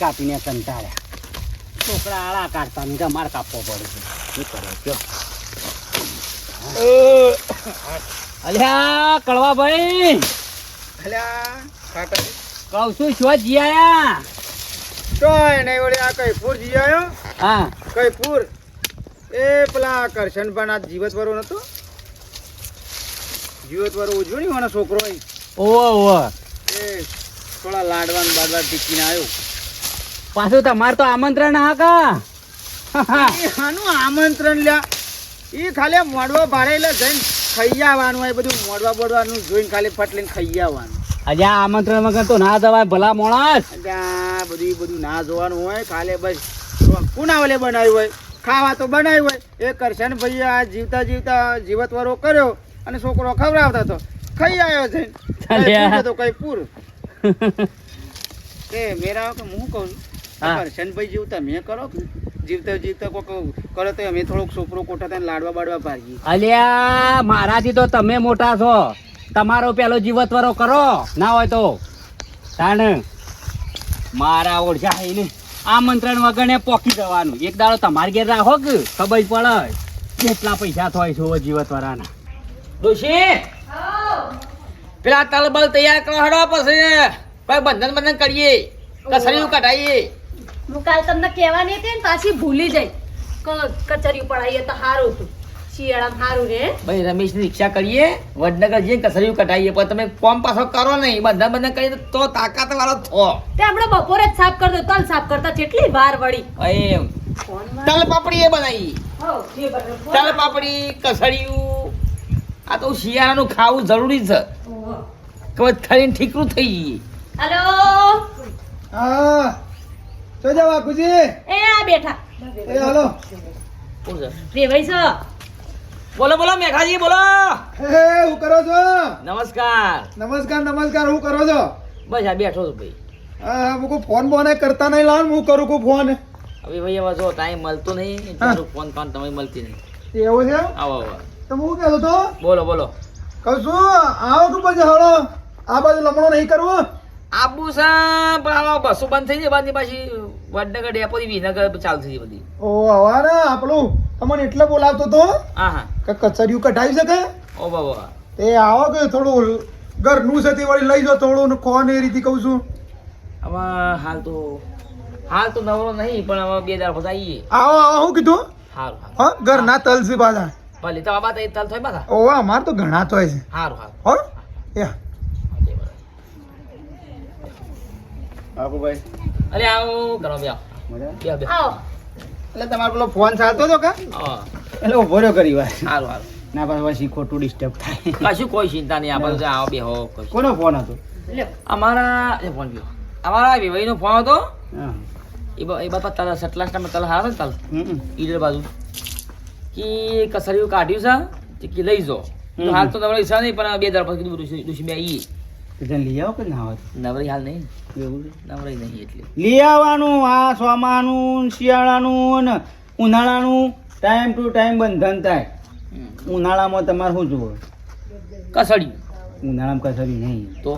કાપીને કંટાળ્યા છોકરા આળા કાઢતા ને અમારે કાપવો પડે છે. શું કરો? કયો અલ્યા કળવા ભાઈ અલ્યા કાકા કહું છું શું જીયા તોય નહીં વળી આ કઈ પૂર જી આયો? હા. કઈ પૂર એ પેલા કરશન પણ આ જીવત વાળો નતો? જીવત વાળો ઉજવ્યો ને મારો છોકરો ઓવા ઓવો. એ થોડા લાડવાન બાદવા ટીકીને આવ્યો પાછું તમારે તો આમંત્રણ હા કા? એ આનું આમંત્રણ લ્યા. એ ખાલી મોડવા ભાડેલા જઈને ખાઈ આવવાનું હોય બધું મોડવા બોડવાનું જોઈને ખાલી ફટલીને ખાઈ આવવાનું આજે આમંત્રણ વગર તો ના જવાય ભલા મોણસ. બધું બધું ના જોવાનું હોય ખાલે બસ. કુનાવલે બનાવ્યું હોય? ખાવા તો બનાવ્યું હોય. એ કરશન ભાઈ આ જીવતા જીવતા જીવત વાળો કર્યો અને છોકરો ખવડાવતા તો ખાઈ આવ્યો છે તો કઈ પૂર. એ મેરા કે હું કહું હા. કરશનભાઈ જીવતા મેં કરો જીવતા જીવતા કોક કરો તો અમે થોડોક છોકરો કોઠા થઈને લાડવા બાડવા પાડીએ. અલ્યા મારાથી તો તમે મોટા છો. તમારો પેલો જીવતવરો કરો. ના હોય તો. તાણ. મારા ઓળખા ને. આમંત્રણ વગર ને પોકી જવાનું. એક દાડો તમારી ઘેર રાખો કે ખબર પડે. કેટલા પૈસા થાય છે જીવતવરાના. ડોશી! પેલા તલબલ તૈયાર કરો હડો પછી. કોઈ બંધન બંધન કરીએ. કસરીયું કઢાઈએ. હું કાલ તમને કહેવાની હતી ને પાછી ભૂલી જઈ. ક- કચેરી પડાવીએ તો સારું હતું. શિયાળામાં સારું રે ભાઈ રમેશની રિક્ષા કરીએ વડનગર જઈને કસરીયું કઢાઈએ પણ તમે કોમ પાછો કરો નહીં. બધા બધા કરીએ તો તાકાત વાળો થો તે હમણાં બપોરે જ સાફ કરતો તલ સાફ કરતા કેટલી વાર વળી. એમ. તલ પાપડી એ બનાવી. તલ પાપડી કસળિયું આ તો શિયાળાનું ખાવું જરૂરી છે. ઓહો. કે થઈને ઠીકરું થઈ ગઈ હેલો? હા. તો જાવ બાપુજી. એ આ બેઠા. એ હાલો. રેવાઈ છો? બોલો બોલો મેઘાજી બોલો. હે હું કરો છો? નમસ્કાર. નમસ્કાર નમસ્કાર હું કરો છો? બસ આ બેઠો છું ભાઈ. હા હું ફોન બોને કરતા નહીં લાવ હું કરું કોઈ ફોન. હવે ભાઈ હવે જો ટાઈમ મળતો નહીં ફોન કાન તમે મળતી નહીં. એવું છે? આવો આવો. તો હું કહેતો તો બોલો બોલો. કહું છું આવો તું પછી હળો? આ બાજુ લમણો નહીં કરવો? આબુ સા પણ બસો બંધ થઈ જાય બાજુ પાછી? વડનગર ડેપો થી વિનગર ચાલુ થઈ બધી. ઓ હવા ને આપણું તમને એટલે બોલાવતો તો? હા હા. કે કચરિયું કઢાવી શકે? ઓ બાબા તે આવો કે થોડું ઘરનું છે તે વળી લઈ જાઓ થોડું ખોન એ રીતે કહું છું? હવે હાલ તો હાલ તો નવરો નહીં પણ હવે બે પછી આવીએ. આવો આવો હું કીધું? સારું હા ઘરના તલ છે પાછા. ભલે તો આ બાત તલ થાય પાછા? ઓ અમાર તો ઘણા થાય છે. સારું હારું. હો યા ભાઈ. અરે આવો કરો બે આવો. બે બે આવો. એટલે તમારો પેલો ફોન ચાલતો હતો કા? એટલે ઊભો રહ્યો કરી વાર. સારું સારું ના પાછું પછી ખોટું ડિસ્ટર્બ થાય. કશું કોઈ ચિંતા નહીં આપણે આવો બે હો. કોનો ફોન હતો? અમારા એ ફોન પીવો અમારા વિભાઈનો ફોન હતો. એ બાપા તલ સટલાસમાં તલ હારે ને તલ? હમ. ઈડર બાજુ. કે કસરિયું કાઢ્યું છે કે લઈ જો. હાલ તો તમારે ઈચ્છા નહીં પણ બે દાર પછી ડુસી બે તને લઈ આવો કે ના આવે? નવરી હાલ નહીં. એવું નવરી નહીં એટલે. લઈ આવવાનું આ સોમાનું શિયાળાનું ને ઉનાળાનું ટાઈમ ટુ ટાઈમ બંધન થાય. ઉનાળામાં તમારે શું જુઓ કસડી ઉનાળામાં કસડી નહીં. તો?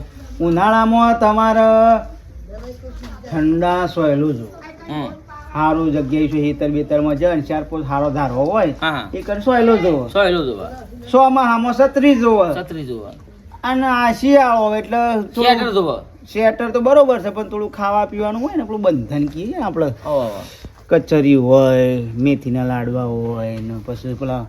ઉનાળામાં તમારે ઠંડા સોયલું જો સારું જગ્યાએ છે હેતર બેતરમાં જાય ને ચાર પોસ સારો ધારો હોય એ કર સોયલો જોવો. સોયલો જોવા. સો માં હામાં છત્રીસ જોવો. સત્રી જોવા. અને આ શિયાળો એટલે શેટર તો બરોબર છે પણ થોડું ખાવા પીવાનું હોય ને આપણું બંધન કહીએ આપણે. કચરી હોય મેથીના લાડવા હોય ને પછી પેલા.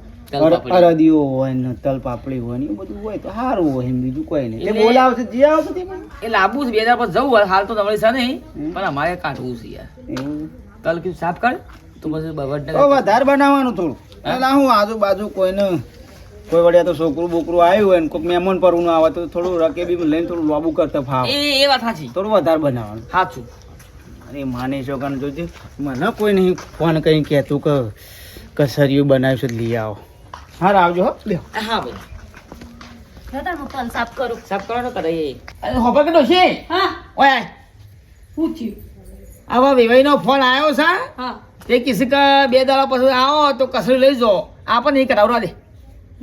અરદીઓ હોય ને તલ પાપડી હોય ને એ બધું હોય તો સારું હોય એમ બીજું કોઈ નહીં. એટલે- બોલાવશે જે આવશે તે. એ લાંબુ છે બે હજાર પર જવું હોય હાલ તો તમારી છે નહીં. પણ અમારે કાઢવું છે યાર. તલ કીધું સાફ કર તો પછી વધારે બનાવવાનું થોડું. એટલે હું આજુબાજુ કોઈને કોઈ વડે તો છોકરું બોકરું આવ્યું હોય ને કોઈક મહેમાન પરનું આવે તો થોડું રકે બી લઈને થોડું લાબુ કરતા ફાવ એ એ વાત સાચી. થોડું વધારે બનાવવાનું. સાચું. અરે માને છો કારણ જોજે મને કોઈ નહીં ફોન કરીને કહેતું કે કસરિયું બનાવ્યું છે લઈ આવો. હા આવજો હો લ્યો હા ભાઈ સાફ કરું. સાફ કરો કરે કે ડોશી હા. ઓય શું થયું? આવા વિભાઈનો ફોન આવ્યો છે? હા. તે કિસી બે દાડા પછી આવો તો કસરી લઈ જાઓ આપણને નહીં કરાવરા દે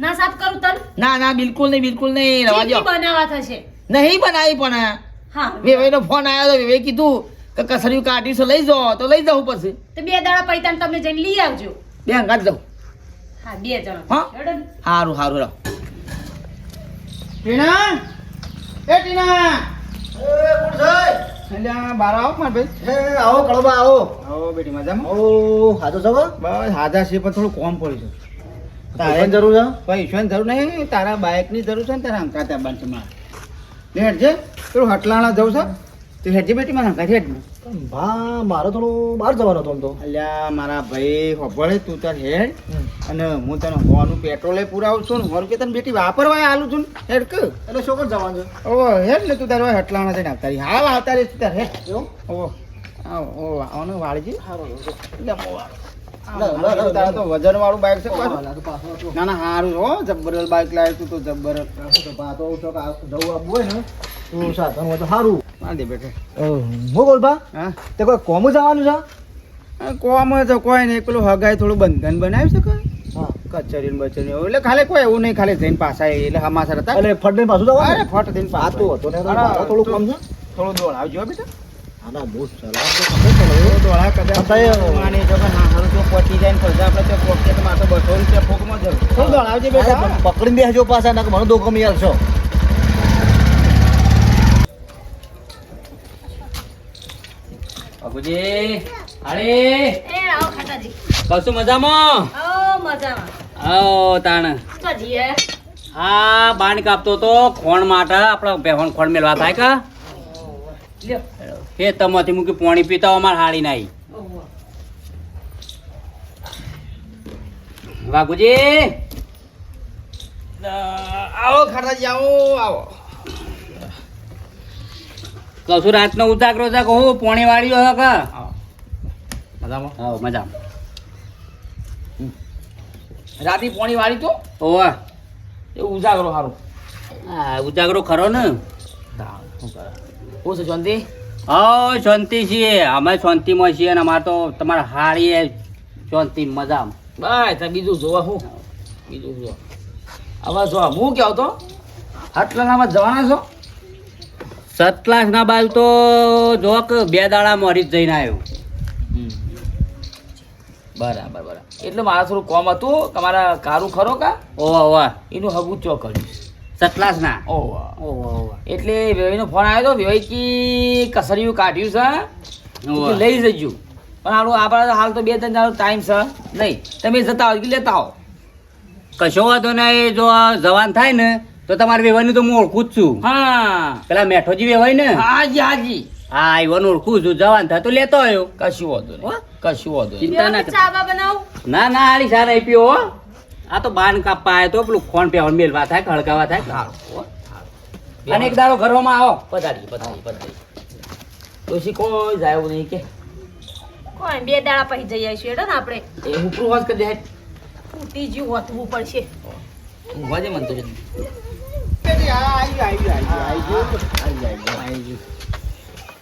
ના સાફ કરું તન? ના ના બિલકુલ નહીં બિલકુલ નહીં. રવા દો. બનાવા થશે. નહીં બનાવી પણ. હા. વિવેકનો ફોન આવ્યો તો વિવેક કીધું કે કસરિયું કાઢી છે લઈ જાઓ તો લઈ જાઉં પછી. તો બે દાડા પૈતાને તમે જઈને લઈ આવજો. બે હંગાત જાઉં. હા બે જણા. હા? સારું સારું રહો ટીના? એ ટીના. એ કોણ છે? અલ્યા બાર આવો માર ભાઈ. એ આવો કળબા આવો. આવો બેટી મજામાં? ઓ હાજો છો બસ હાજા છે પણ થોડું કોમ પડ્યું છે. પૈસાની જરૂર છે? પૈસાની જરૂર નહીં તારા બાઇકની જરૂર છે ને તારા હંકાતા બાંધમાં. લે હેઠજે પેલું હટલાણા જવું છે? તું હેઠજે બેટી મારા હંકાથી હેડ ભા મારો થોડું બહાર જવાનું હતો આમ તો. અલ્યા મારા ભાઈ હોભળે તું તાર હેડ. અને હું તને હોવાનું પેટ્રોલે પુરાવું છું ને હોર કે તને બેટી વાપરવા આલું છું ને હેડ કે. એટલે શું કરી જવાનું છે? ઓ હેડ ને તું તારે હટલાણા જઈને આવતા રહી. હા આવતા રહી તાર હેડ. એવું? ઓ આવો ઓ આવવાનું વાળજી. સારું એટલે વજન વાળું બાઇક છે. ના ના સારું હો જબ્બર બાઇક લાવ્યું તું તો જવું હોય ને સાધન હોય તો સારું બેઠે. હું હા? તે કોઈ કોમ જવાનું છે? કોમ તો કોઈ નહીં પેલું હગાઈ થોડું બંધન બનાવી શકે? કચેરી બચેરી એટલે ખાલી કોઈ એવું નહીં ખાલી જઈને પાછા એટલે હમાસર હતા. એટલે ફટ પાછું અરે ફટ થઈને પાછું હતો અરે, મારે થોડું દોડ થોડું દોડાવજો બેટા. હા ના બહુ સલાહ તો તમે કરો. દોડા કદાચ માની જો કે હા હારું તો પટી જાય ને પછી આપણે તો પોકેટમાં તો બસો રૂપિયા ફૂંકમાં જવું. થોડું દોડાવજે અરે, બેટા પણ બેસજો પાછા ના મને દોકમ યાર છો બાપુજી અરે એ આવો ખાટાજી કશું મજામાં? આવો તાણ. જીએ બાણ કાપતો તો ખોણ માટે આપણે બેહોણ ખોણ મેળવા થાય કા? લ્યો. હે તમાથી મૂકી પાણી પીતા અમાર હાળી નાઈ. વાઘુજી? આવો ખાટાજી આવો આવો. કશું રાતનો ઉજાગરો છે કહું પોણી વાળી હોય કા? મજામાં? હા મજામાં. રાતી પોણી વાળી તો? ઓવા એ ઉજાગરો સારું હા ઉજાગરો ખરો ને? શું છે શાંતિ? હા શાંતિ છીએ. અમે શાંતિમાં છીએ ને અમારે તો તમારે હારી શાંતિ મજા. બસ તો બીજું જોવા હું? બીજું જો હવે જો હું કહો તો હટલાનામાં જવાના છો? સતલાસ ના બાલ તો જો કે બે દાડા મોરી જ જઈને આવ્યો. બરાબર બરાબર. એટલે મારા થોડું કોમ હતું. તમારા કારું ખરો કા? ઓવા ઓવા. એનું હગું ચો કર્યું. સતલાસ ના ઓવા. ઓવા ઓવા. એટલે વેવાઈનો ફોન આવ્યો તો વેવાઈ કી કસરિયું કાઢ્યું છે લઈ જજો. પણ હાલું આપણા હાલ તો બે ત્રણ દાડો ટાઈમ છે. નહીં તમે જતા આવો કે લેતા આવો કશો વાંધો નહીં જો આ જવાન થાય ને તો તમારે વેવાનું તો હું ઓળખું જ છું. હા. પેલા મેઠોજી વેવાય ને? હાજી હાજી. હા આવ્યો ઓળખું છું જવાન થાય તો લેતો આવ્યો. કશું વાંધો નહીં કશું વાંધો ચિંતા ના ને ના હાલી સારા હો. આ તો બાન કાપવા આવ્યો તો પેલું ફોન પે મેલવા થાય ખળકાવા થાય સારું અને એક દાડો ઘરમાં આવો. પધારી પધારી પધારી ડોશી કોઈ જાય એવું નહીં કે. કોઈ બે દાડા પછી જઈ આવીશું. એટલે ને આપણે. એ હું પ્રવાસ કરી દે તૂટી જીવ હોતવું પડશે. હું દે મન તો.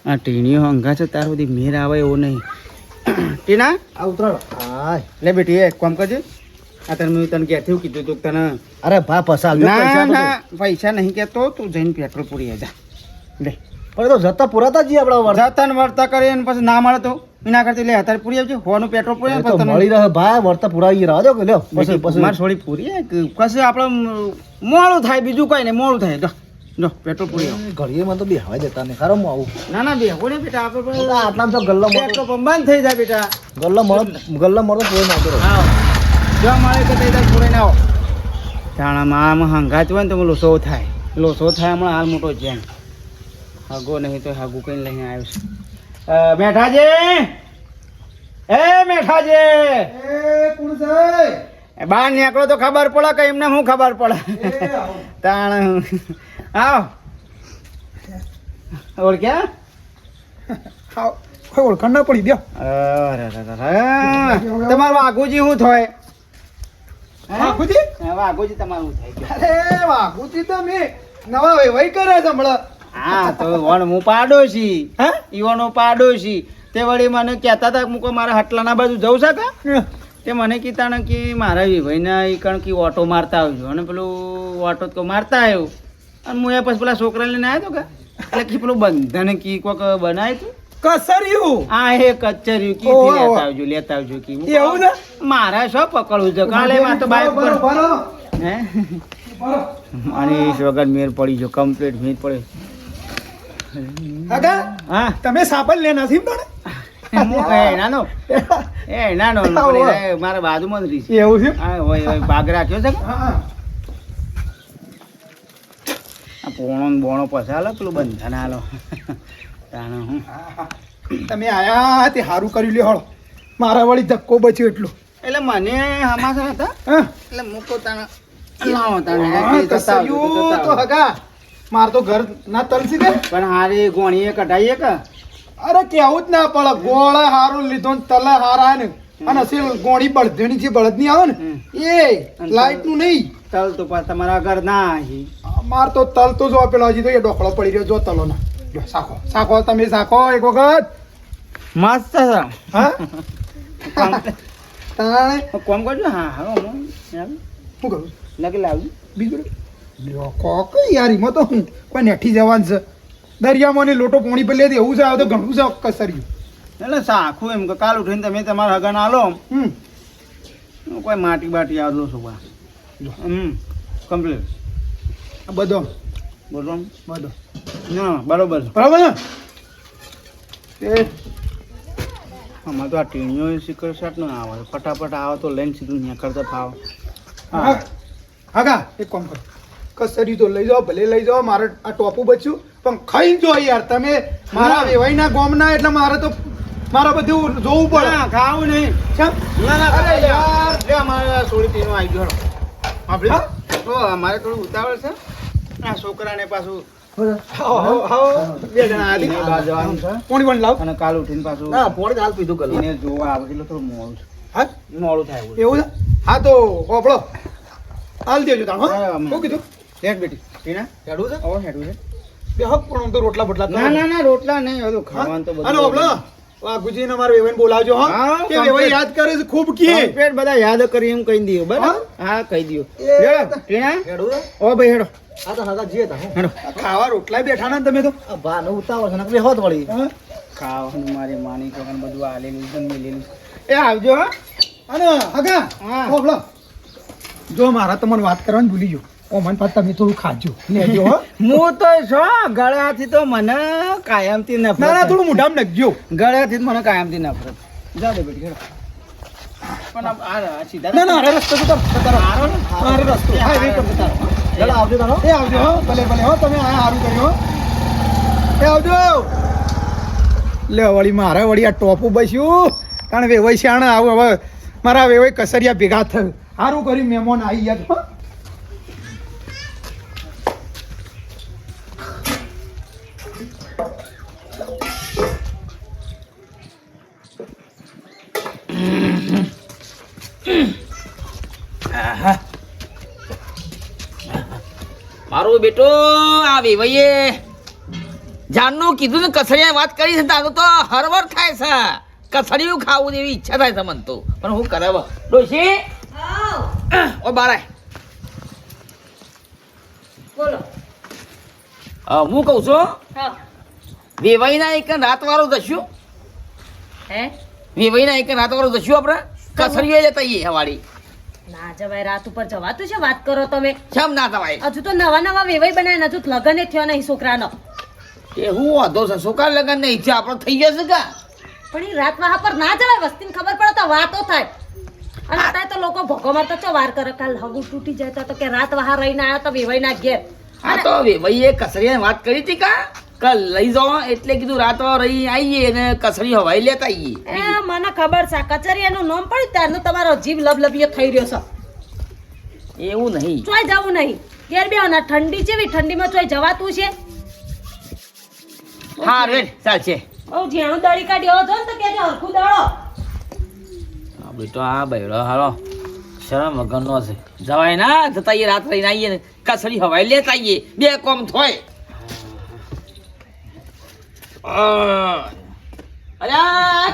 આ ટીણીઓ હંગા છે તાર સુધી મેર આવે એવો નહીં. ટીના આ ઉતરાણ હાય લે બેટી એક કામ કરજે. આ તને મેં તને ઘેરથી એવું કીધું તું તને અરે ભા પસાર ના ના પૈસા નહીં કહેતો તું જઈને પેટ્રોલ પૂરી જા. લે. પણ તો જતા પૂરાતા જ આપણે વરસાદ જતન વર્તા કરી અને પછી ના મળે તો? એના કરતી લે અત્યારે પૂરી આવજે હોવાનું પેટ્રોલ પૂરી તો પછી તને- મળી રહે ભાઈ વર્તા પુરાવી રહો દો લ્યો પછી પછી. મારે થોડી પૂરી કશે આપણે મોડું થાય બીજું કઈ નહીં મોડું થાય જો. જો પેટ્રોલ પૂરી ઘડીએ તો બે હવા દેતા નહીં ખરો હું આવું. ના ના બે ને બેટા આપણે આટલા આટલામાં તો ગલ્લો પેટ્રોલ બંધ થઈ જાય બેટા. ગલ્લો મળો ગલ્લો મળો પૂરો રહો આવો જો મારે કે આવો. તાણામાં આમ હંગાત હોય ને તો લોસો થાય. લોસો થાય હમણાં હાલ મોટો જેમ હગો નહીં તો હગું કઈ લઈને આવ્યો છે. અ, છે એ મેઠાજી! છે? બહાર નીકળો તો ખબર પડે કે એમને શું ખબર પડે. તાણ. આવ. ઓળખ્યા? કોઈ ઓળખાણ ના પડી દો અરે. તમારું આગુજી શું થાય? વાઘુજી? વાઘુજી તમારું થાય અરે વાઘુજી તો મેં નવા વેવાઈ કરે છે હમણાં. હા તો વણ હું પાડોશી. હા? ઈવોનો પાડોશી. તે વળી મને કહેતા હતા મૂકો મારા હટલાના બાજુ જવું શકે તે મને કીધા કે મારા વિભાઈના એ કણ કે ઓટો મારતા આવજો. અને પેલું ઓટો તો મારતા આવ્યો. અને હું એ પછી પેલા છોકરાને લઈને આવ્યો તો કે? એટલે કે પેલું બંધન કી કોક બનાવ્યું હતું કસર્યું. આ હે કચર્યું કીધી. લેતા આવજો લેતા આવજો કી એવું ને મારા શું પકડવું છે? કાલે માં તો બાઈક પર હે. અને વગર મેર પડી જો કમ્પ્લીટ મેર પડે. કાકા હા? તમે સાપલ લે નથી પણ એ નાનો એ નાનો મારા બાજુમાં જ રહી છે. એવું છે? હા હોય હોય ભાગ રાખ્યો છે? હા, હા. પોણો ને બોણો પછી હાલો પેલું બંધન હાલો. તાણે હું? તમે આયા તે સારું કર્યું લે હળો. મારા વળી ધક્કો બચ્યો એટલો. એટલે મને હમાસા હતા? હા? એટલે મૂકો તાણે લાવો તાણે તો હગા. માર તો ઘર ના તલસી કે પણ હારી ગોણીએ કઢાઈએ કે? અરે કેવું જ ના પડે. ગોળા હારું લીધો ને તલા હારા ને. અને અસલ ગોળી બળધણી જે બળદની. આવે ને એ લાઈટનું નહીં. તલ તો પાછા તમારા ઘર ના માર તો તલ તો જો પેલો હજી તો એ ડોકળો પડી રહ્યો જો તલો ના સાખો. સાખો તમે સાખો એક વખત. મસ્ત હા? તાણે? કોમ કરજો? હા હા હું શું કરું? લગે લાવજો બીજું કો કોક યાર એમાં તો હું. કોઈ નેઠી જવાન છે. દરિયામાં ને લોટો પોણી પર લેતી એવું છે આવતો તો ઘણું છે કસર્યું. એટલે સાખું એમ કે કાલ ઉઠીને તમે તમારા હગન આલો. હમ. કોઈ માટી બાટી આવતો છો હમ. કમ્પ્લીટ. બધો. બોલો. બધો. ના બરોબર બરાબર એ આમાં તો આ ટીણીઓ શિખર શર્ટ ન આવે. ફટાફટ આવે તો લઈને સીધું ત્યાં કરતા ફાવ. હા. હા એક કામ કરો. કસરી તો લઈ જાઓ ભલે લઈ જાઓ મારે આ ટોપું બચ્યું. પણ ખાઈ જો યાર તમે મારા વેવાઈના ગોમના એટલે મારે તો મારે બધું જોવું પડે. ખાવું નહીં. કેમ? ના ના અરે યાર. યાર અમારે સોળી તીનો આવી ગયો. આપણે? તો અમારે થોડું ઉતાવળ છે. આ છોકરાને પાછું. બે જણા આદી. બહાર જવાનું છે પોણી પણ લાવ. અને કાલ ઉઠીને પાછું પોણી હાલ પીધું કર એને જોવા આવે એટલે થોડું મોડું હા? મોડું થાય એવું હા તો હોપળો. હાલ દેજો તાણ હા, હા શું કીધું? હેડ બેટી. ટીના? હેડું છે? ઓ હેડું છે. બે હક પણ તો રોટલા બોટલા ના ના ના રોટલા નહીં ખાવાનું તો બધું વાઘુજીને મારા વેવન બોલાવજો હા. કે વેવાઈ યાદ કરે છે ખૂબ કી પેટ બધા યાદ કરી એમ કહી દીયો બરાબર? હા. કહી દીયો. હેડો હેડો? ઓ ભાઈ હેડો. આ તો હગા જીએ તા હેડો. ખાવા રોટલા બેઠા ને તમે તો. ભા નો ઉતાવળ છે ને હોત વળી. ખાવા ખાવાનું મારે માની કોકન બધું આલેલું છે મેલેલું. છે. એ આવજો હા. અને હગા. હા. જો મારા તમને વાત કરવાની ભૂલી ગયો. તમે થોડું ખાજો. લેજો હું. તો છો ગળાથી તો મને કાયમથી નફરત ના થોડું મોઢામ નખજો ગળાથી મને કાયમથી નફરત જા દે બેટી પણ આ- આ આ સીધા ના ના રસ્તો તો તારો હા એ તો તારો. ચાલો આવજો તારો. એ આવજો હો. ભલે ભલે હો તમે આ સારું કર્યો એ આવજો. લે વળી મારે વળી આ ટોપું બસ્યું. કારણ વેવાઈ શાણ આવું હવે મારા વેવાઈ કસરિયા ભેગા થયું. સારું કર્યું મહેમાન આવી ગયા મારું બેટો આ વેવાઈએ જાનનું કીધું ને કસરિયા વાત કરી છે તારું તો હરવર થાય છે. કસરિયું ખાવું એવી ઈચ્છા થાય છે મને તો. પણ હું કરાવ? ડોશી? ઓ બારાય. બોલો. હું કહું છું? વેવાઈના એક રાત વાળો દસ્યું હે? વેવાઈના એક રાત વાળો દસ્યું આપણે કસરિયો જતા આવીએ હવાડી ના જવાય રાત ઉપર જવાતું છે વાત કરો તમે. કેમ ના જવાય? હજુ તો નવા નવા વેવાય બનાવ્યા હજુ લગન થયો નહીં છોકરાનો. એ હું વાંધો છે? છોકરા લગન નહીં છે આપણો થઈ જશે કા? પણ એ રાત વાહા પર ના જવાય વસ્તીને ખબર પડે તો વાતો થાય. અને અત્યારે તો લોકો ભોગો મારતો ચો વાર કરે કાલ હગું તૂટી જાય તો- કે રાત વાહા રહીને આવ્યા તો વેવાઈ ના ઘેર. હા તો વેવાઈએ કસરિયાની વાત કરી હતી કા? કે લઈ જાઓ એટલે કીધું રાતો રહી આવીએ ને કસરી હવાઈ લેતા આવીએ એ મને ખબર છે કચેરી એનું નામ પડ્યું ત્યારનું તમારો જીવ લબલબીયો થઈ રહ્યો છે. એવું નહીં. ચોય જવું નહીં. ઘેર બેહવાના ઠંડી છે ઠંડીમાં ચોય જવાતું છે. હા રેડ ચાલશે ઓ જેણું દળી કાઢ્યો હતો ને તો કેજો હરખું દળો. હા બેટો આ બૈડો હાલો. શરમ વગરનો છે. જવાય ના જતા રાત રહીને આવીએ ને કસરી હવાઈ લેતા આવીએ બે કોમ થોય.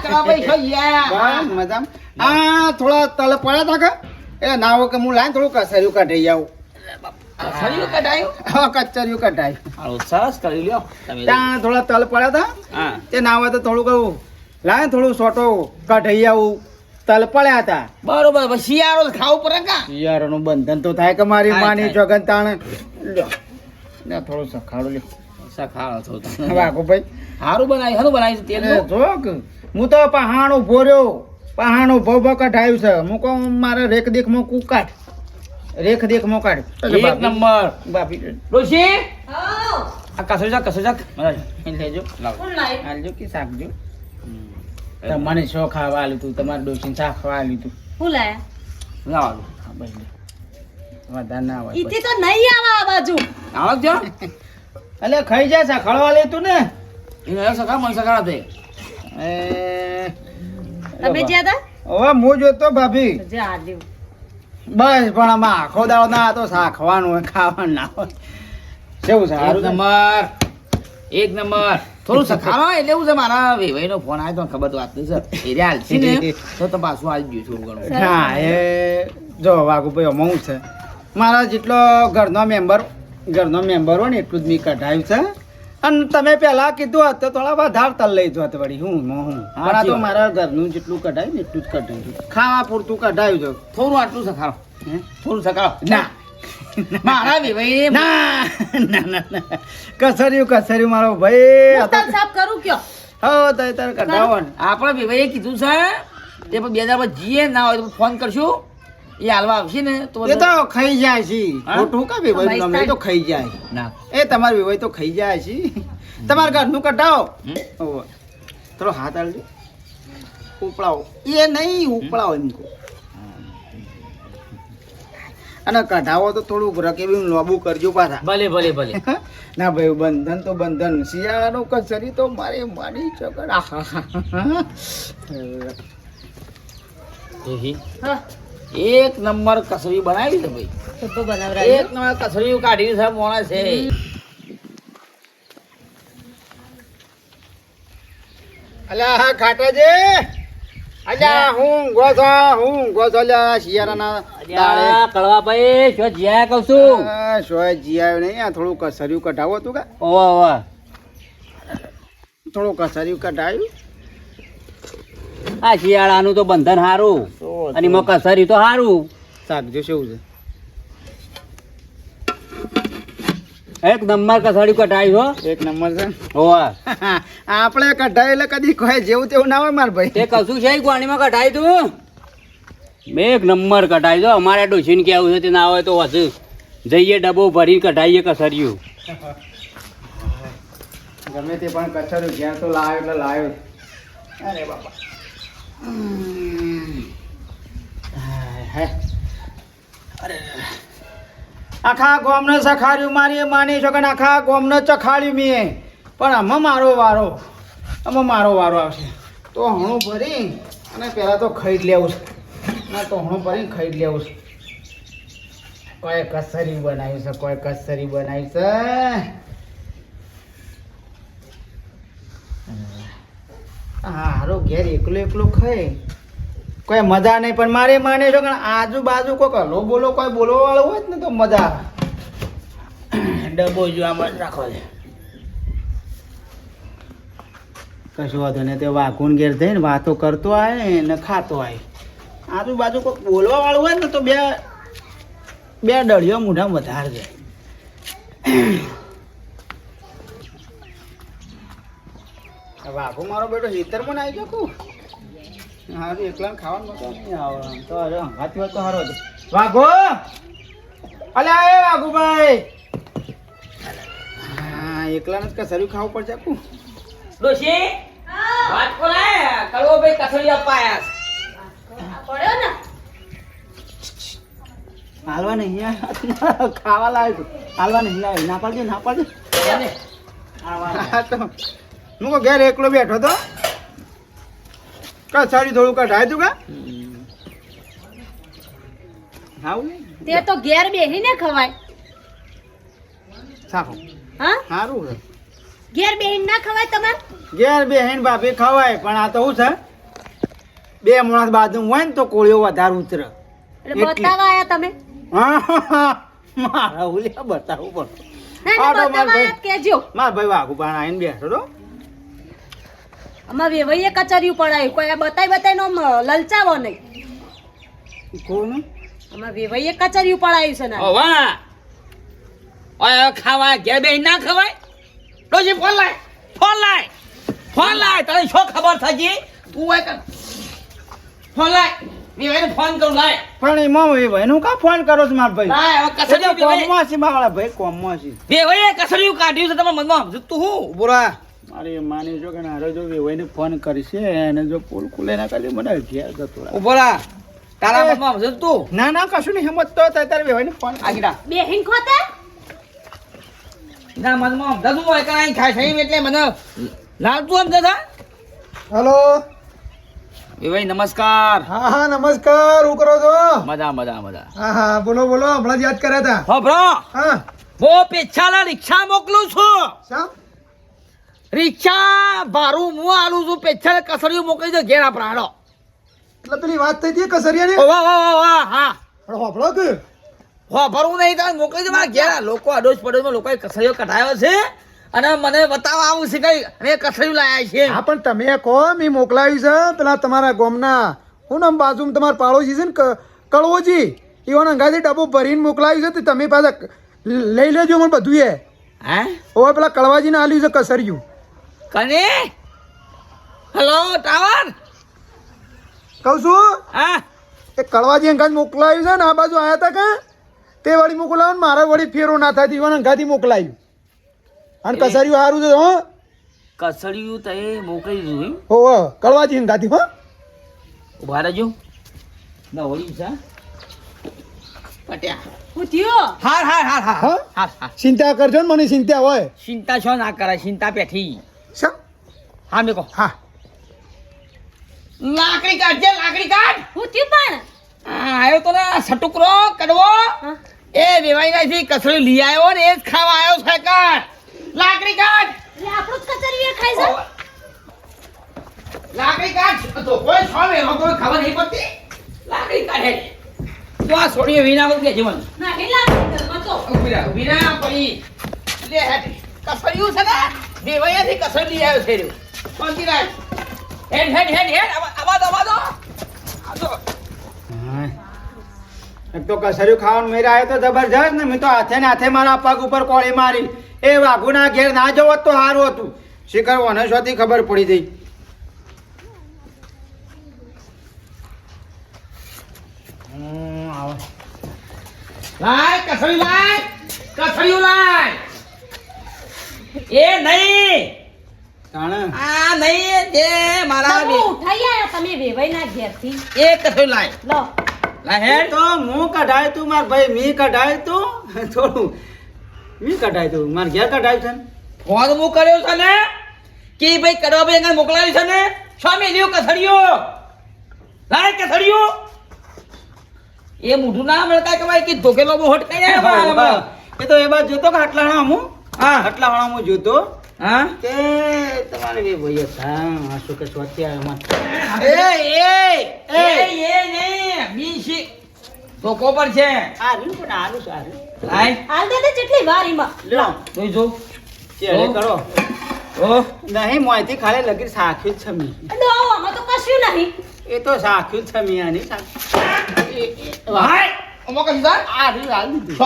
કળાભાઈ થઈ ગયા બસ મજામાં આ થોડા તલ પડ્યા તા કે એ ના હોય કે હું લાઈને થોડું કસાયું કઢાઈ આવું કચરિયું કઢાયું હા કચરિયું કઢાયું સરસ કરી લ્યો ત્યાં થોડા તલ પડ્યા હતા તે ના હોય તો થોડું કહું લાય થોડું સોટો કઢાઈ આવું તલ પડ્યા હતા બરોબર શિયાળો ખાવું પડે કા બંધન તો થાય કે મારી માની. જગન તાણ લ્યો થોડું સખાડું લ્યો સખાડો છો વાઘો ભાઈ હારું બનાવ્યું હારું બનાવી તેલ એટલે જો કે હું તો પહાણો ભોર્યો પહાણો ભોભો કઢાયું છે. હું કહું મારે રેખ દેખમાં કુકાટ રેખ દેખમાં કાઢ એક બાપી- નંબર. બાપી. ડોશી? આ કસો જા કસો જા. લેજો. લાવો. કોણ કે શાકજો. મને શો ખાવા આલ્યું તું તમારે ડોશી શાક ખાવા આલ્યું તું. હું લાયા? લાવો. હા બસ વધારે ના હોય ઈથી તો નહીં આવે આ બાજુ. આવો જો એટલે ખાઈ જાય સખાડવા લે તું ને. સકા મન સકા એ તમે જ્યાં હતા? હવે હું જોતો ભાભી. બસ પણ આમાં આખો દાડો ના તો શાખવાનું હોય ખાવાનું ના હોય. કેવું સારું નંબર. એક નંબર. થોડું સખાવા એટલે એવું છે મારા વેવાઈનો ફોન આવ્યો તો ખબર તો વાત સર. એ હાલ છે ને. તો તો પાછું આવી ગયું થોડું ઘણું. હા એ જો વાઘુભાઈ હું છે. મારા જેટલો ઘરનો મેમ્બર ઘરનો મેમ્બર હોય ને એટલું જ મેં કઢાયું છે. અને તમે પહેલા કીધું હોત તો થોડા વધાર તલ લઈ જોત વળી. હું હું મારા આ તો મારા ઘરનું જેટલું કઢાયું ને એટલું જ કઢાયું ખાવા પૂરતું કઢાયું છે. થોડું આટલું સખાડો. થોડું સખાડો. ના. મારા વેવાઈ ના ના ના ના. કસર્યું કસર્યું મારો ભાઈ. સાફ કરું કયો? હો તો તારે કઢાવો. આપણે વેવાઈએ કીધું છે તે બે હજાર જીએ ના હોય તો ફોન કરશું. એ હાલવા આવશે ને તો એ તો ખાઈ જાય છે. ખોટું કા ભાઈ તમે તો ખાઈ જાય ના. એ તમારી વિવાહ તો ખાઈ જાય છે. તમારા ઘરનું કઢાવો? થોડો હાથ આલજો ઉપડાવો. એ નહીં ઉપડાવો એમ કહું. અને કઢાવો તો થોડું રકેબી લોબુ કરજો પાછા. ભલે ભલે ભલે. ના ભાઈ બંધન તો બંધન. શિયાળાનું કચરી તો મારે મારી આહા. હા. એક નંબર કસરી બનાવી છે ભાઈ. એક નંબર કસરી કાઢી છે મોણા છે. અલ્યા હા ખાટાજી. અલ્યા હું ગોસો હું ગોસો અલ્યા શિયાળાના દાડે. કળવાભાઈ શું જ્યાં કહું છું? આ જીયા નહીં? આ થોડું કસર્યું કઢાવો તું કા. ઓવા ઓવા. થોડું કસર્યું કઢાયું. આ શિયાળાનું તો બંધન સારું અને એમાં કસરી તો સારું શાકજો શું છે. એક નંબર કસાડી કટાઈ હો. એક નંબર છે. હોવા. આપણે કઢાય એટલે કદી કોઈ જેવું તેવું ના હોય માર ભાઈ. તે કશું છે કોણીમાં કઢાઈ તું? બે એક નંબર કઢાઈ દો અમારે ડોશીને કેવું છે તે ના હોય તો હશે. જઈએ ડબ્બો ભરીને કઢાઈએ કસરિયું ગમે તે પણ કચરું જ્યાં તો લાવ્યો એટલે લાવ્યો. અરે બાપા. આખા ગોમને સખાડ્યું મારી માની છો કે આખા ગોમને ચખાડ્યું મેં પણ આમાં મારો વારો, આમાં મારો વારો આવશે. તો હણું ભરી અને પહેલાં તો ખરીદ લેવું છે. ના તો હણું ભરીને ખરીદ લેવું છે. કોઈ કસરી બનાવ્યું છે, કોઈ કસરી બનાવી છે. હારો ઘેર એકલો એકલો ખાય. કોઈ મજા નહીં પણ મારે માને છો કે આજુબાજુ કોઈક હલો બોલો કોઈ બોલવા વાળો હોય ને તો મજા ડબો જો આમ જ રાખો છે. કશું વાંધો નહીં તે વાઘુન ઘેર થઈને વાતો કરતો આવે ને ખાતો આવે આજુબાજુ કોઈક બોલવા વાળું હોય ને તો બે બે ડળીઓ મોઢામાં વધારે જાય. વાઘો મારો બેટો હેતરમાં આવી ગયો કું. હારું એકલા ખાવાનું મજા નહીં આવે. આમ તો અરે હંગાતી હોય તો હારો જ. વાઘો! અલ્યા એ વાઘુભાઈ! હા એકલાને જ કસર્યું ખાવું પડશે આખું ડોશી વાત કોલાય કળવાભાઈ કસરી અપાયા. પડ્યો ને હાલવા નહીં ખાવા લાવ્યો હાલવા નહીં લાવ્યો ના પાડજો ના પાડજો. તો હું કહું ઘેર એકલો બેઠો તો કસાડી થોડું કઢાય તું કા? તે તો ઘેર બેહીને ખવાય. સાખો હા? સારું છે. ઘેર બેહીને ના ખવાય તમાર? ઘેર બેહેન ભાભી ખવાય પણ આ તો શું છે? બે માણસ બાજુ હોય ને તો કોળીઓ વધારે ઉતરે. એટલે બતાવા આયા તમે? હા મારા ઉલ્યા બતાવું પણ હા, તો માર ભાઈ. વાઘુ પણ આવીને બેઠો તો આમાં વેવાઈએ કચરિયું પડાયું કોઈ બતાવી નો લલચાવો નહીં. કોણ? આમાં વેવાઈએ કચરિયું પડાયું છે ને. વાહ! ઓય ખાવા ઘેર બે ના ખવાય? ડોજી ફોન લાય ફોન લાય ફોન લાય તને શું ખબર થજી તું હોય ફોન લાય વિવેકને ફોન કરું લાય. પણ એમાં એ ભાઈ નું કા ફોન કરો છો મારા ભાઈ? લાય હવે એટલે કસરી કોમમાં છે મારા ભાઈ કોમમાં છે. વેવાઈએ કસરિયું કાઢ્યું છે તમારા મનમાં સમજુ તું હું બોરા મારી માની કે હારે જો વેવાઈને ફોન કરીશે એને જો પુલ ખુલે ના કરી મને ઘેર જતો. તારા મનમાં સમજુ તું. ના ના કશું નહીં હિંમત તો તારે વેવાઈને ફોન આગીરા બે હિંગ ખોતે? ના મનમાં સમજતું હોય કે અહીં ખાય છે એટલે મને લાલતું આમ છે હલો. વિવેક નમસ્કાર. હા હા નમસ્કાર. હું કરો છો? મજા મજા મજા. હા હા બોલો બોલો. હમણાં જ યાદ કર્યા હતા હા બ્રો હા. હું પેચ્છાલા રિક્ષા મોકલું છું. શા? રિક્ષા ભારું હું આલું છું પેછાલે કસરિયું મોકલી દો ઘેર આપણા હાલો. એટલે પેલી વાત થઈ હતી કસરિયાની વાહ વાહ વાહ વાહ હા. પણ હોભળો કે? હો ભરવું નહીં તમે મોકલી દો મારા ઘેર લોકો અડોશ પડોશમાં લોકોએ કસરિયો કઢાયો છે અને મને બતાવવા આવું છે કઈ અમે કસરિયું લાયા છે. હા પણ તમે કહો મેં મોકલાવ્યું છે પેલા તમારા ગોમના હું નામ બાજુમાં તમારા પાડોશી છે ને કડવોજી કળવોજી ઈવન અંગાથી ડબ્બો ભરીને મોકલાવ્યું છે તે તમે પાછા લઈ લેજો મને બધું એ હે? ઓ પેલા કળવાજીને આલ્યું છે કસરિયું કને? હેલો ટાવર કહું છું? હા. એ કળવાજી અંગાત મોકલાયું છે ને આ બાજુ આવ્યા હતા કે? તે વળી મોકલાવ્યું મારા વળી ફેરો ના થાય ઈવન અંગાથી મોકલાયું. અને કસરિયું સારું છે હો? કસરિયું તો એ મોકલી દીધું એમ? હો કળવાજી અંગાથી હો. ઊભા રહેજો. ના હોળી છે પટ્યા હું હાર હાર હાર હાર. હા? હાર હાર. ચિંતા કરજો ને મને ચિંતા હોય. ચિંતા છો ના કરાય ચિંતા પેઠી. શા? હા મેકો હા. લાકડી કાઢજે લાકડી કાઢ. હું થયું પણ? આવ્યો તો ને સટુકરો કડવો. એ વેવાઈ નાથી કસરી લઈ આવ્યો ને એ જ ખાવા આવ્યો છે કાઢ. લાકડી કાઢ. એ આપણું જ કચરિયું એ ખાય છે. લાકડી કાઢ. તો કોઈ છો એમાં કોઈ ખબર નહીં પડતી. લાકડી કાઢે. તો આ છોડીએ વિના કે જીવન ના રહે વિના પડી. લે હેઠ. કસરિયું છે ને? વેવાઈયાથી કસરી લઈ આવ્યો છે શાંતિ રાખ. હેડ હેડ હેડ હેડ. દો હા. એક તો કસર્યું ખાવાનું મેરે આવ્યો તો જબરજસ્ત ને મેં તો હાથે ને હાથે મારા પગ ઉપર કોળી મારી. એ વાઘુના ઘેર ના જવો તો સારું હતું. શિખર વનસ્વતી ખબર પડી ગઈ. લાય કસરી લાય. કસરીયું લાય. એ નહીં. આ નહીં જે મારા તમે ઉઠાઈ આયા તમે વેવાઈના ઘેરથી. એ કસરી લાય. લો. લાય તો હું કઢાય તું માર ભાઈ મી કઢાય તું. થોડું. મી કઢાય તું માર ઘેર કઢાય છે ને? ફોન હું કર્યો છે ને કે ભાઈ કરવા ભાઈ એને મોકલાવ્યું છે ને સ્વામી લ્યો કસડિયો લાય કસડિયો એ મોઢું ના મળતા કે ભાઈ કે ધોકેલો બહુ હટ કઈ આવ્યો એ તો એ બાજુ જોતો કે આટલા હણા હું? હા. આટલા વાળા હું જોતો હા? તમારે બે ભાઈઓ હતા આ શું કે સ્વાતી આવ્યા એ એ એ એ. ને બી સી ધોકો પર છે. આર્યું પણ આરું સારું હાય. હાલ દે દે જેટલી લો જોઈ જો. ચેડે કરો. ઓ નહીં મોંથી ખાલી લગી સાખ્યું જ છે મી આમાં તો કશું નહીં. એ તો સાખ્યું જ છે મી આની હાય. છો.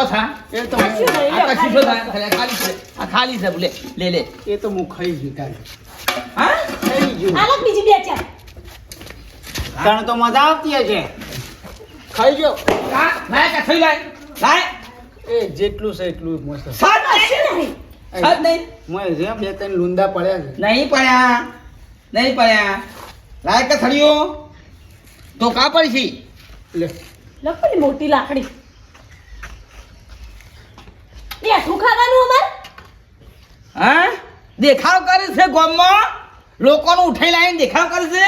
છો ખાલી છે લે લે એ તો હું ખાઈ ગયું હા? ખાઈ ગયું. બીજી બે ચાર. તને તો મજા આવતી હશે. ખાઈ ગયો. હા લાય થઈ લાય. લાય. એ જેટલું છે એટલું મસ્ત. સાત નહીં. સાત નહીં. છે બે ત્રણ લુંદા પડ્યા છે. નહીં પડ્યા. નહીં પડ્યા. લાય કે થળિયો. તો કા છે. લે લો. પેલી મોટી લાકડી. બેઠું ખાવાનું અમાર? હા? દેખાવ કરે છે ગામમાં? લોકોનું ઉઠાઈ લાવીને દેખાવ કરે છે?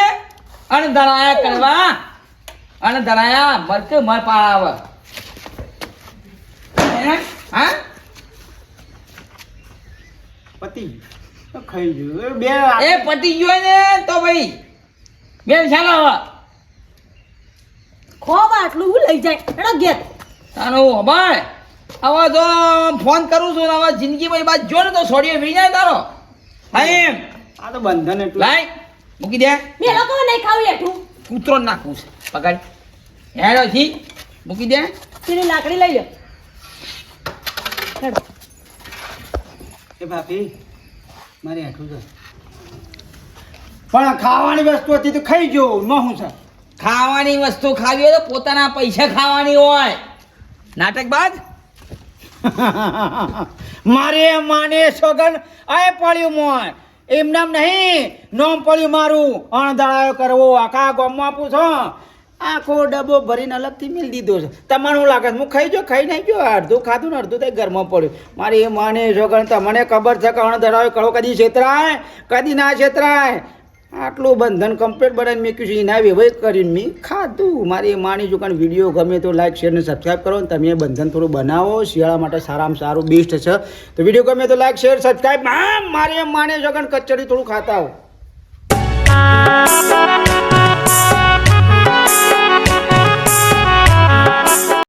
અને દળાયા કરવા. અને દળાયા મરકે મર પાડાવ હા? પતિ ખાઈ ગયું. બે એ પતી ગયો ને તો ભાઈ. બેન ચાલો ખોબ આટલું હું લઈ જાય. એનો ઘેર. તારો હબાય હવે તો ફોન કરું છું ને હવે જિંદગીમાં એ બાદ જો ને તો છોડીએ વી જાય તારો. હા એમ આ તો બંધન એટલું. લાય મૂકી દે. મેં લોકો નહીં ખાવું એટલું કૂતરો નાખું નાખવું છે પકડ. હેડો છી મૂકી દે. પેલી લાકડી લઈ લે એ ભાભી મારે આટલું છે. પણ ખાવાની વસ્તુ હતી તો ખાઈ ગયો ન હું છે ખાવાની વસ્તુ ખાવી હોય તો પોતાના પૈસા ખાવાની હોય. નાટક બાદ? મારે માને સોગન આય પડ્યું મોય. એમનામ નહીં, નોમ પડ્યું મારું. અણદાળાયો કરવો, આખા ગોમમાં પૂછો આખો ડબ્બો ભરીને અલગથી મિલ દીધો છે. તમારું શું લાગે? હું ખાઈ જો ખાઈ નાખ્યો અડધું ખાધું ને અડધું ત્યાં ઘરમાં પડ્યું. મારે એ માને સોગન તમને ખબર છે કે અણદાળાયો કરો કદી છેતરાય કદી ના છેતરાય આટલું બંધન કમ્પ્લીટ બનાવીને મેં કીધું એના વ્યવહાર કરીને મેં ખાધું. મારી માની જો કારણ વીડિયો ગમે તો લાઈક શેર અને સબસ્ક્રાઈબ કરો ને તમે બંધન થોડું બનાવો. શિયાળા માટે સારામાં સારું બેસ્ટ છે. તો વીડિયો ગમે તો લાઈક શેર સબસ્ક્રાઈબ મારી માને જો કારણ કચડી થોડું ખાતા હો